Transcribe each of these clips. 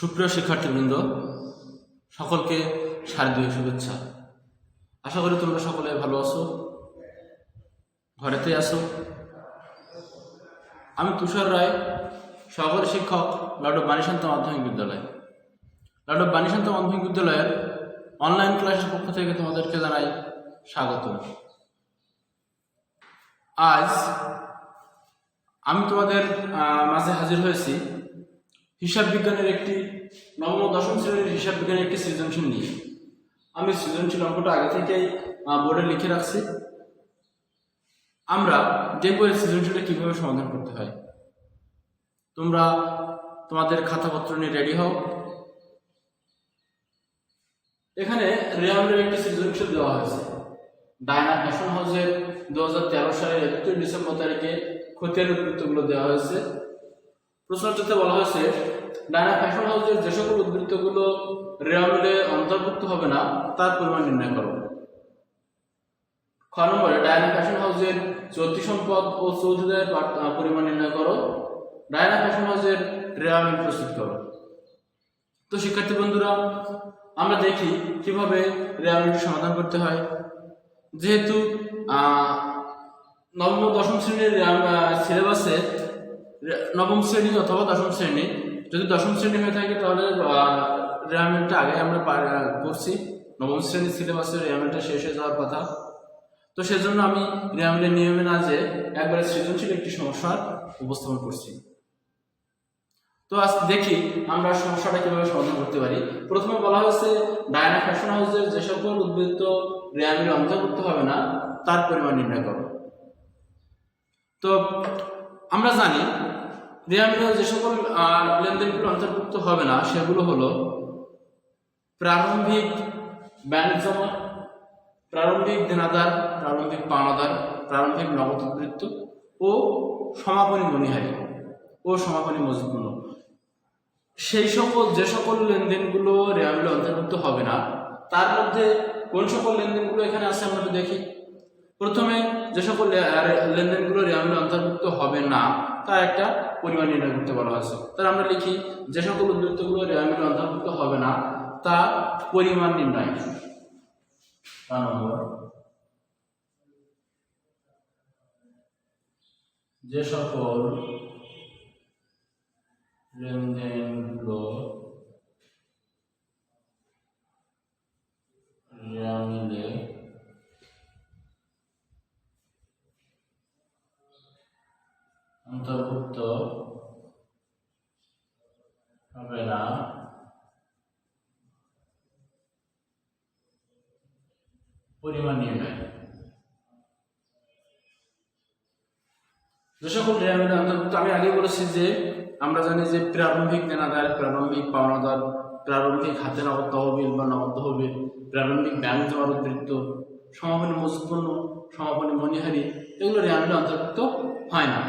সুপ্রিয় শিক্ষার্থীবৃন্দ, সকলকে শারদীয় শুভেচ্ছা। আশা করি তোমরা সকলে ভালো আছো ঘরেতে আছো। আমি তুষার রায়, সহকারী শিক্ষক লাডব বাণীশান্ত মাধ্যমিক বিদ্যালয়। লাডব বাণীশান্ত মাধ্যমিক বিদ্যালয়ের অনলাইন ক্লাসের পক্ষ থেকে তোমাদেরকে জানাই স্বাগত আজ আমি তোমাদের মাঝে হাজির হয়েছি হিসাব বিজ্ঞানের একটি নবম দশম শ্রেণির হিসাব বিজ্ঞানের একটি সৃজনশীল নিয়ে আমি সৃজনশীল অঙ্কটা আগে থেকেই বোর্ডে লিখে রাখছি। আমরা দেখব এই সৃজনশীলটা কীভাবে সমাধান করতে হয়। তোমরা তোমাদের খাতাপত্র নিয়ে রেডি হও। এখানে রেয়ামের একটি সৃজনশীল দেওয়া হয়েছে। ডায়না ফ্যাশন হাউসের দু হাজার তেরো সালের একত্রিশ ডিসেম্বর তারিখে খতিয়ানের উদ্বৃত্তগুলো দেওয়া হয়েছে। প্রশ্নটিতে বলা হয়েছে, ডায়না ফ্যাশন হাউসের যে সকল উদ্বৃত্তগুলো রেয়ামিলে অন্তর্ভুক্ত হবে না, তার পরিমাণ নির্ণয় করো। খ নম্বরে, ডায়না ফ্যাশন হাউসের চলতি সম্পদ ও চৌধুরীদের পরিমাণ নির্ণয় করো। ডায়না ফ্যাশন হাউসের রেয়ামিল প্রস্তুত করো। তো শিক্ষার্থী বন্ধুরা, আমরা দেখি কীভাবে রেয়ামিলটি সমাধান করতে হয়। যেহেতু নবম দশম শ্রেণির সিলেবাসে নবম শ্রেণি অথবা দশম শ্রেণি। যদি দশম শ্রেণি হয়ে থাকে তাহলে রেয়ামেলটা আগে আমরা করছি নবম শ্রেণির সিলেবাসে রেয়ামেলটা শেষ হয়ে যাওয়ার কথা। তো সেজন্য আমি রেয়ামেলের নিয়মে না যে একবারে সৃজনশীল একটি সমস্যার উপস্থাপন করছি। তো আজ দেখি আমরা সমস্যাটা কীভাবে সমাধান করতে পারি। প্রথমে বলা হয়েছে, ডায়না ফ্যাশন হাউসের যে সকল উদ্বৃত্ত রেয়ামিলে অন্তর্ভুক্ত হবে না, তার পরিমাণ নির্ণয় করো। তো আমরা জানি রেয়ামিলে যে সকল লেনদেনগুলো অন্তর্ভুক্ত হবে না, সেগুলো হলো প্রারম্ভিক ব্যাংক জমা, প্রারম্ভিক দেনাদার, প্রারম্ভিক পাওনাদার, প্রারম্ভিক নগদ উদ্বৃত্ত ও সমাপনী মণিহারি ও সমাপনী মজুদমূল্য সেই সকল, যে সকল লেনদেনগুলো রেয়ামিলে অন্তর্ভুক্ত হবে না, তার মধ্যে কোন সকল লেনদেনগুলো এখানে আছে আমরা দেখি। প্রথমে যে সকল লেনদেনগুলো রেয়ামিলে অন্তর্ভুক্ত হবে না তার একটা পরিমাণ নির্ণয় করতে বলা হয়েছে। তাহলে আমরা লিখি, যে সকল উদ্বৃত্তগুলো রেয়ামিলে অন্তর্ভুক্ত হবে না তার পরিমাণ নির্ণয়। যে সকল লেনদেনগুলো রেয়ামিলে অন্তর্ভুক্ত হবে না পরিমাণ নির্ণয় যে সকল রেয়ামিলে অন্তর্ভুক্ত আমি আগে বলেছি যে, আমরা জানি যে প্রারম্ভিক দেনাদার প্রারম্ভিক পাওনাদার, প্রারম্ভিক হাতে নগদ তহবিল বা নগদ তহবিল, প্রারম্ভিক ব্যাংক জমার উদ্বৃত্ত সমাপনী মজুতপণ্য সমাপনী মণিহারি এগুলো রেয়ামিলে অন্তর্ভুক্ত হয় না।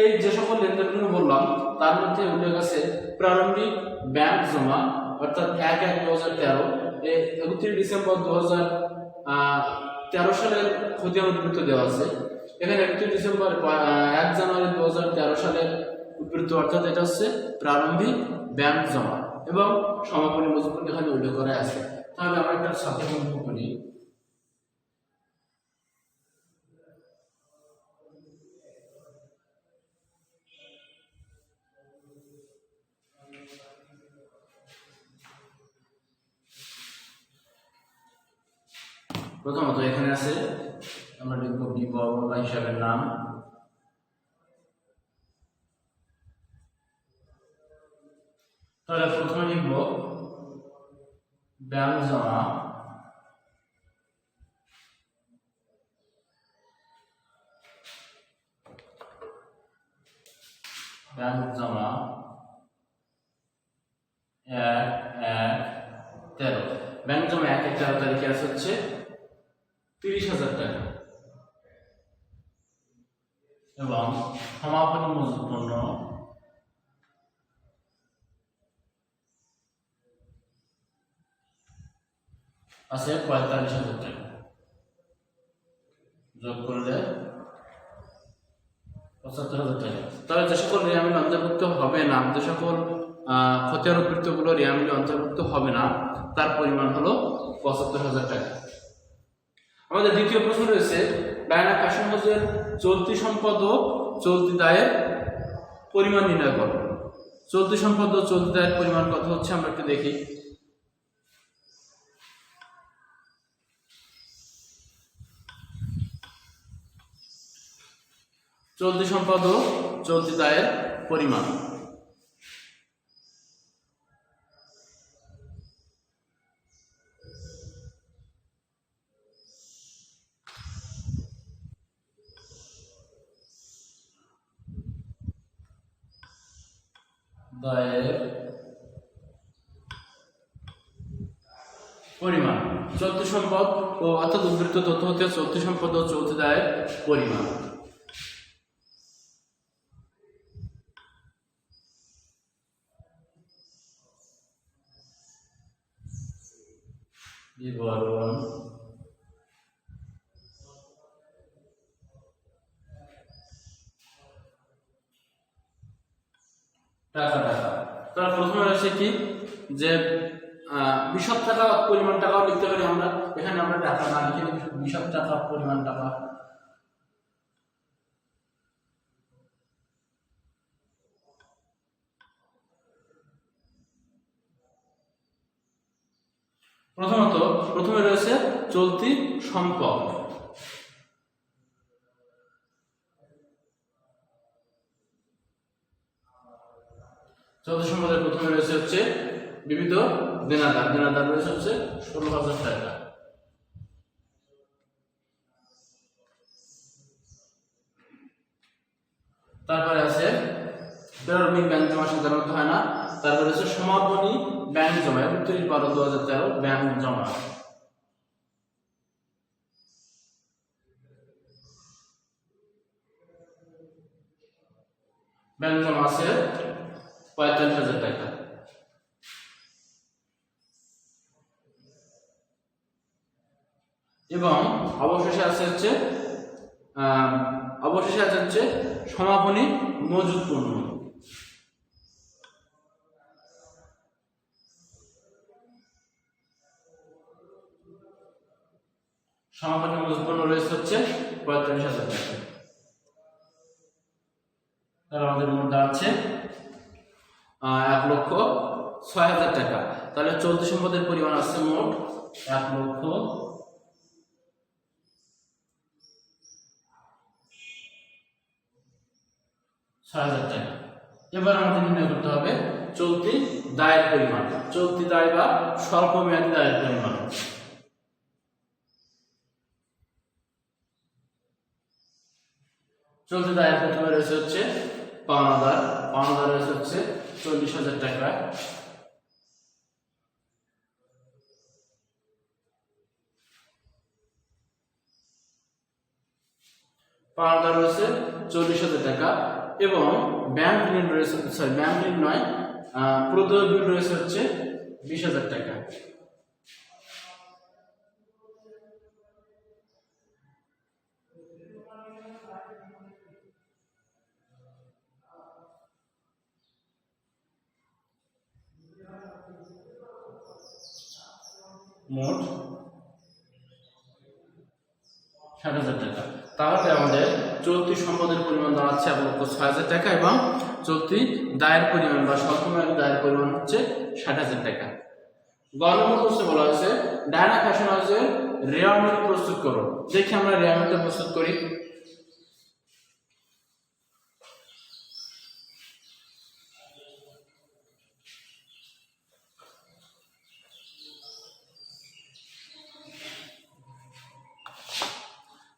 এই যে সকল লেনদেনগুলো বললাম, তার মধ্যে উল্লেখ আছে প্রারম্ভিক ব্যাংক জমা, অর্থাৎ এক এক দু হাজার তেরো একত্রিশ ডিসেম্বর দু হাজার তেরো সালের খতিয়ান উদ্বৃত্ত দেওয়া আছে। এখানে একত্রিশ ডিসেম্বর এক জানুয়ারি দু হাজার তেরো সালের উদ্বৃত্ত অর্থাৎ এটা হচ্ছে প্রারম্ভিক ব্যাংক জমা এবং সমাপনী মজুরি এখানে উল্লেখ করা আছে। তাহলে আমরা একটা সাথে বন্ধ করি। প্রথমত এখানে আছে আমরা লিখব বিবর্ণনা হিসাবের নাম। তাহলে প্রথমে লিখব ব্যাংক জমা। ব্যাংক জমা এক এক, তেরো। ব্যাংক জমা এক এক, তেরো তারিখে হচ্ছে তিরিশ হাজার টাকা এবং সমাপনী মজুত পণ্য আছে পঁয়তাল্লিশ হাজার টাকা যোগ করলে পঁচাত্তর হাজার টাকা। তবে যে সকল রেয়ামিল অন্তর্ভুক্ত হবে না। যে সকল উপযুক্তগুলো রিয়ামিলে অন্তর্ভুক্ত হবে না। তার পরিমাণ হলো পঁচাত্তর হাজার টাকা। আমাদের দ্বিতীয় প্রশ্ন রয়েছে, ডায়না হাউসের চলতি সম্পদ ও চলতি দায়ের পরিমাণ নির্ণয় করো। চলতি সম্পদ ও চলতি দায়ের পরিমাণ কত হচ্ছে আমরা একটু দেখি। চলতি সম্পদ ও চলতি দায়ের পরিমাণ। দায়ের পরিমাণ। চলতি সম্পদ ও অর্থাৎ উদ্বৃত্ত তথ্য হতে চলতি সম্পদ ও চলতি দায়ের পরিমাণ। বিবরণ। টাকা টাকা। তার প্রথমে রয়েছে কি? যে বিশদ টাকা পরিমাণ টাকাও লিখতে পারি আমরা। এখানে আমরা টাকা না লিখে বিশদ টাকা, পরিমাণ টাকা প্রথমত প্রথমে রয়েছে চলতি সম্পদ। চলতি সম্পদের প্রথমে রয়েছে হচ্ছে বিবিধ দেনাদার। দেনাদার রয়েছে হচ্ছে ষোলো হাজার টাকা। তারপরে আছে প্রেরণিক ব্যাংক জমা সাধারণত হয় না। তারপরে হচ্ছে সমাপনী ব্যাংক জমা একত্রিশ বারো দু হাজার তেরো ব্যাংক জমা। জমা আছে, পঁয়তাল্লিশ হাজার টাকা। এবং অবশেষে আছে হচ্ছে অবশেষে আছে হচ্ছে সমাপনী মজুদ পণ্য। সমাপনী মজুদ পণ্য রয়েছে হচ্ছে পঁয়তাল্লিশ হাজার টাকা। তাহলে আমাদের মোট দাঁড়াচ্ছে এক লক্ষ ছয় হাজার টাকা। তাহলে চলতি সম্পদের পরিমাণ আছে মোট এক লক্ষ ছয় হাজার টাকা। এবার আমাদের নির্ণয় করতে হবে চলতি দায়ের পরিমাণ। চলতি দায় বা স্বল্প মেয়াদী দায়ের পরিমাণ। চলতি দায়ের প্রথমে রয়েছে হচ্ছে পাওনাদার পাওনাদার হচ্ছে চল্লিশ হাজার টাকা। পাওনাদার রয়েছে চল্লিশ হাজার টাকা এবং ব্যাংক ঋণ রয়েছে সরি ব্যাংক ঋণ নয় প্রদেয় বিল রয়েছে হচ্ছে বিশ হাজার টাকা। মোট ষাট হাজার টাকা। তাহলে আমাদের চলতি সম্পদের পরিমাণ দাঁড়াচ্ছে এক ছয় হাজার টাকা এবং চলতি দায়ের পরিমাণ বা স্বল্পমেয়াদী দায়ের পরিমাণ হচ্ছে ষাট হাজার টাকা। গণমূল প্রশ্নে বলা হয়েছে ডায়না ফ্যাশন হাউসের রেয়ামিল প্রস্তুত করো। দেখি আমরা রেয়ামিলটা প্রস্তুত করি।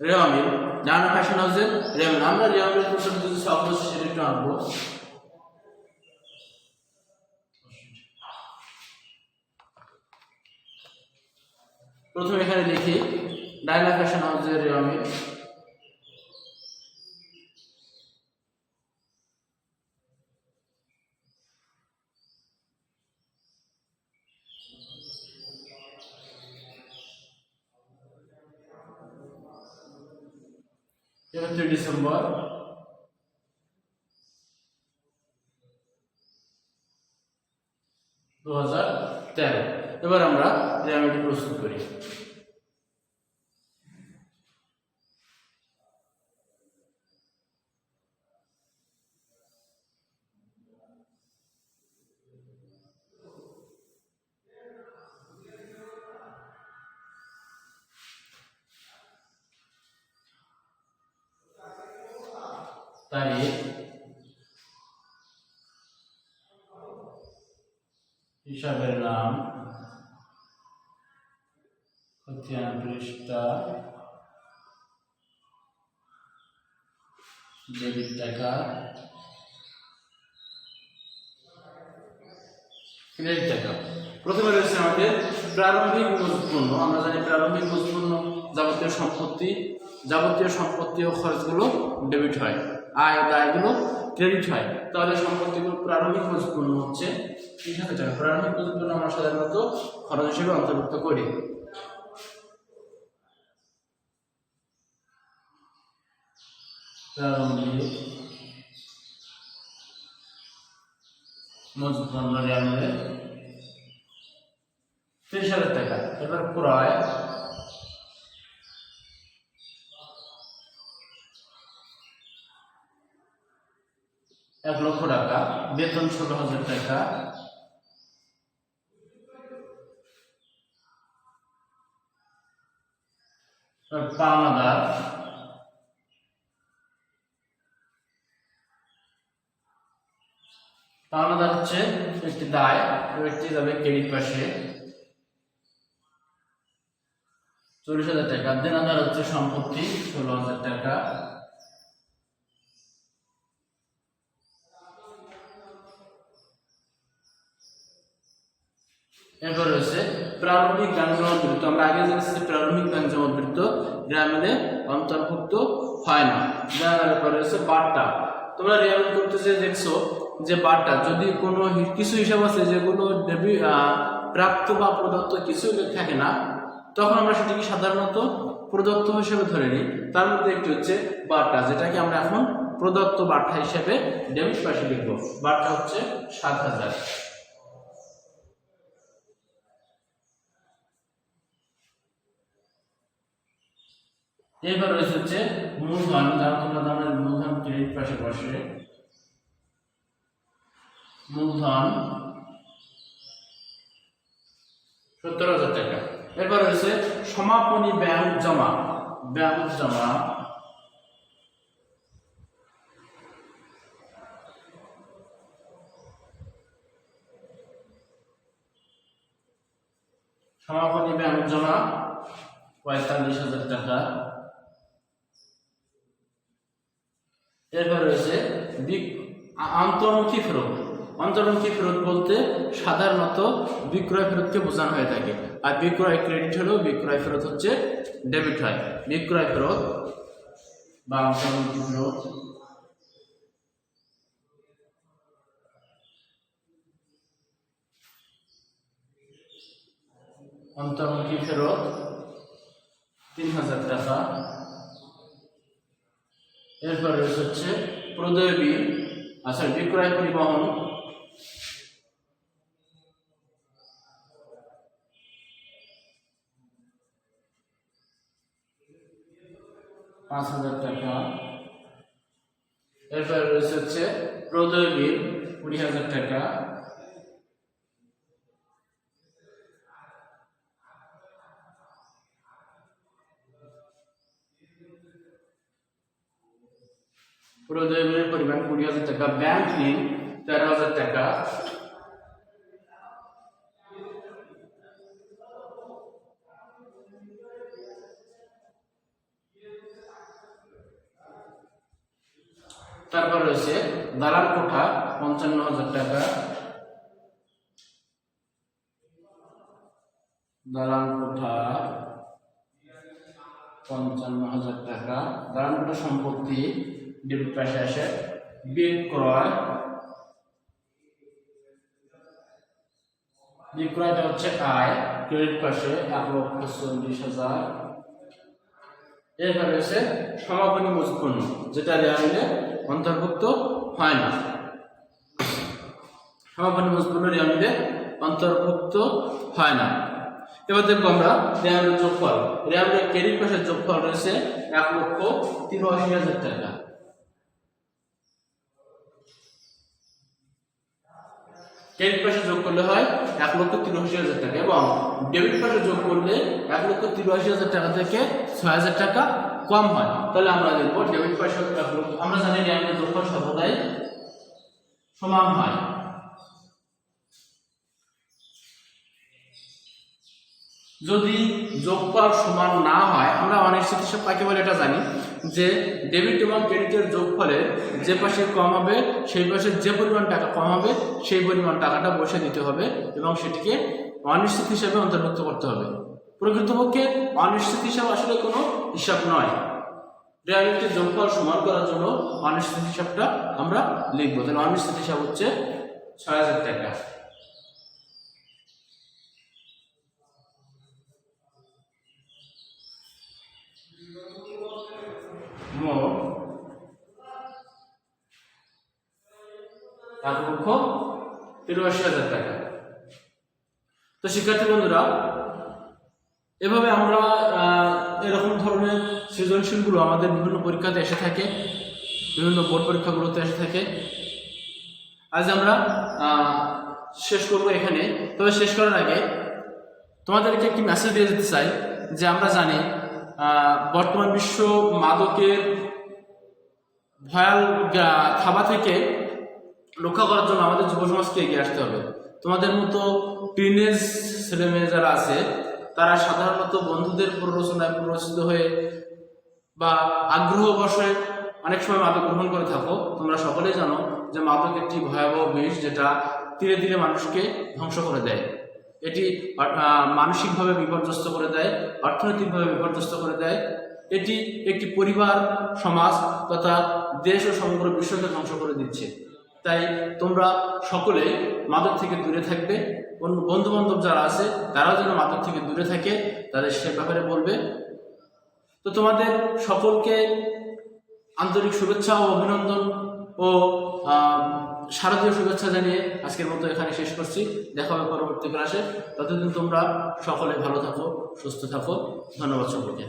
রেওয়ামিল ডায়না ফ্যাশন হাউসের রেওয়ামিল আমরা রেওয়ামিল প্রস্তুত যদি শব্দ সেটা একটু আনব প্রথমে এখানে লিখি ডায়না ফ্যাশন হাউসের একত্রিশ ডিসেম্বর। দু হাজার তেরো। এবার আমরা রেমেডি প্রস্তুত করি। হিসাবের নাম খতিয়ান পৃষ্ঠা ডেবিট টাকা। ক্রেডিট টাকা। প্রথমে রয়েছে আমাদের প্রারম্ভিক মজুতপণ্য আমরা জানি প্রারম্ভিক মজুতপণ্য যাবতীয় সম্পত্তি। যাবতীয় সম্পত্তি ও খরচগুলো ডেবিট হয়। আয় দায়গুলো ক্রেডিট হয়, তাহলে সম্পত্তিগুলো প্রারম্ভিক মজুতপণ্য হচ্ছে। তিন হাজার টাকা প্রারম্ভিক মজুতপণ্য আমরা সাধারণত খরচ হিসেবে অন্তর্ভুক্ত করি। প্রারম্ভিক মজুতপণ্য রেয়ামে তিরিশ হাজার টাকা। এবার ক্রয় এক লক্ষ টাকা, বেতন ষোলো হাজার টাকা। পাওনাদার পাওনাদার হচ্ছে একটি দায় একটি যাবে ক্রেডিট পাশে। চল্লিশ হাজার টাকা। দেনাদার হচ্ছে সম্পত্তি, ষোলো হাজার টাকা। এরপর রয়েছে প্রারম্ভিক ব্যাংক জমাবৃত্ত আমরা আগে জেনেছি প্রারম্ভিক ব্যাংক জমাবৃত্ত গ্রামীণে অন্তর্ভুক্ত হয় না। এরপর রয়েছে বার্তা। তোমরা রিয়াল করতে যে দেখছ যে বার্তা, যদি কোনো কিছু হিসাব আছে যেগুলো ডেবি প্রাপ্ত বা প্রদত্ত কিছু থাকে না, তখন আমরা সেটিকে সাধারণত প্রদত্ত হিসেবে ধরে নিই। তার মধ্যে একটি হচ্ছে বার্তা, যেটাকে আমরা এখন প্রদত্ত বার্তা হিসেবে ডেবিট পাশে লিখব। বার্তা হচ্ছে সাত হাজার। এরপর রয়েছে হচ্ছে মূলধন যার তোমরা দামের মূলধন ক্রেডিট পাশে বসে। মূলধন সত্তর হাজার টাকা। এরপর রয়েছে সমাপনী ব্যাংক জমা। ব্যাংক জমা। সমাপনী ব্যাংক জমা পঁয়তাল্লিশ হাজার টাকা। এরপর রয়েছে বিক- আ- অন্তর্মুখী ফেরত। অন্তর্মুখী ফেরত বলতে সাধারণত বিক্রয় ফেরতকে বোঝানো হয়ে থাকে। আর বিক্রয় ক্রেডিট হলেও বিক্রয় ফেরত হচ্ছে ডেবিট হয়। বিক্রয় ফেরত বা অন্তর্মুখী ফেরত। অন্তর্মুখী ফেরত তিন হাজার টাকা। এরপর রয়েছে হচ্ছে প্রদয় বিল আচ্ছা বিক্রয় পরিবহন। পাঁচ হাজার টাকা। এরপর রয়েছে হচ্ছে প্রদয় বিল কুড়ি হাজার টাকা প্রদয় বিলের পরিমাণ হাজার টাকা ব্যাংক ঋণ তেরো হাজার টাকা তারপর রয়েছে দালাল কোঠা, পঞ্চান্ন হাজার টাকা। দালাল কোঠা, পঞ্চান্ন হাজার টাকা। দালাল কোঠা সম্পত্তি ডেবিট পাশে আসে। বিক্রয় বিক্রয়টা হচ্ছে আয় ক্রেডিট পাশে এক লক্ষ চল্লিশ হাজার। এরপরে রয়েছে সমাপনী মজুপণ্য যেটা রেয়ামিলে অন্তর্ভুক্ত হয় না। সমাপনী মজুপণ্য রেয়ামিলে অন্তর্ভুক্ত হয় না। এবার দেখব আমরা রেয়ামের যোগফল। রেয়ামের ক্রেডিট পাশের যোগফল রয়েছে এক লক্ষ তিরাশি হাজার টাকা। ক্রেডিট পাশে যোগ করলে হয় এক লক্ষ তিরাশি হাজার টাকা এবং ডেবিট পাশে যোগ করলে এক লক্ষ তিরাশি হাজার টাকা থেকে ছয় হাজার টাকা কম হয়। তাহলে আমরা দেখব ডেবিট পাশে এক আমরা জানি র্যামের যোগফল সর্বদাই সমান হয়। যদি যোগফল সমান না হয়, আমরা অনিশ্চিত হিসাব কাকে বলে এটা জানি। যে ডেবিট এবং ক্রেডিটের যোগফলে যে পাশে কম হবে, সেই পাশে যে পরিমাণ টাকা কম হবে, সেই পরিমাণ টাকাটা বসে দিতে হবে এবং সেটিকে অনিশ্চিত হিসাবে অন্তর্ভুক্ত করতে হবে। প্রকৃতপক্ষে অনিশ্চিত হিসাব আসলে কোনো হিসাব নয়। রিয়ালিটির যোগফল সমান করার জন্য অনিশ্চিত হিসাবটা আমরা লিখব। তাহলে অনিশ্চিত হিসাব হচ্ছে ছয় হাজার টাকা। এক লক্ষ তিরাশি হাজার টাকা তো শিক্ষার্থী বন্ধুরা এভাবে আমরা এরকম ধরনের সৃজনশীলগুলো আমাদের বিভিন্ন পরীক্ষাতে এসে থাকে বিভিন্ন বোর্ড পরীক্ষাগুলোতে এসে থাকে আজ আমরা শেষ করব এখানে তবে শেষ করার আগে তোমাদেরকে একটি মেসেজ দিয়ে যেতে চাই যে আমরা জানি বর্তমান বিশ্ব মাদকের ভয়াল থাবা থেকে রক্ষা করার জন্য আমাদের যুব সমাজকে এগিয়ে আসতে হবে। তোমাদের মতো টিনেজ ছেলে মেয়ে যারা আছে, তারা সাধারণত বন্ধুদের প্ররোচনায় প্ররোচিত হয়ে বা আগ্রহ আগ্রহবশে অনেক সময় মাদক গ্রহণ করে থাকো। তোমরা সকলেই জানো যে মাদক একটি ভয়াবহ বিষ যেটা ধীরে ধীরে মানুষকে ধ্বংস করে দেয়। এটি মানসিকভাবে বিপর্যস্ত করে দেয়, অর্থনৈতিকভাবে বিপর্যস্ত করে দেয়। এটি একটি পরিবার, সমাজ তথা দেশ ও সমগ্র বিশ্বকে ধ্বংস করে দিচ্ছে। তাই তোমরা সকলে মাদক থেকে দূরে থাকবে। অন্য বন্ধু বান্ধব যারা আছে, তারাও যেন মাদক থেকে দূরে থাকে, তাদের সে ব্যাপারে বলবে। তো তোমাদের সকলকে আন্তরিক শুভেচ্ছা ও অভিনন্দন। ও শারদীয় শুভেচ্ছা জানিয়ে আজকের মতো এখানে শেষ করছি। দেখা হবে পরবর্তী ক্লাসে। ততদিন তোমরা সকলে ভালো থাকো, সুস্থ থাকো। ধন্যবাদ সকলকে।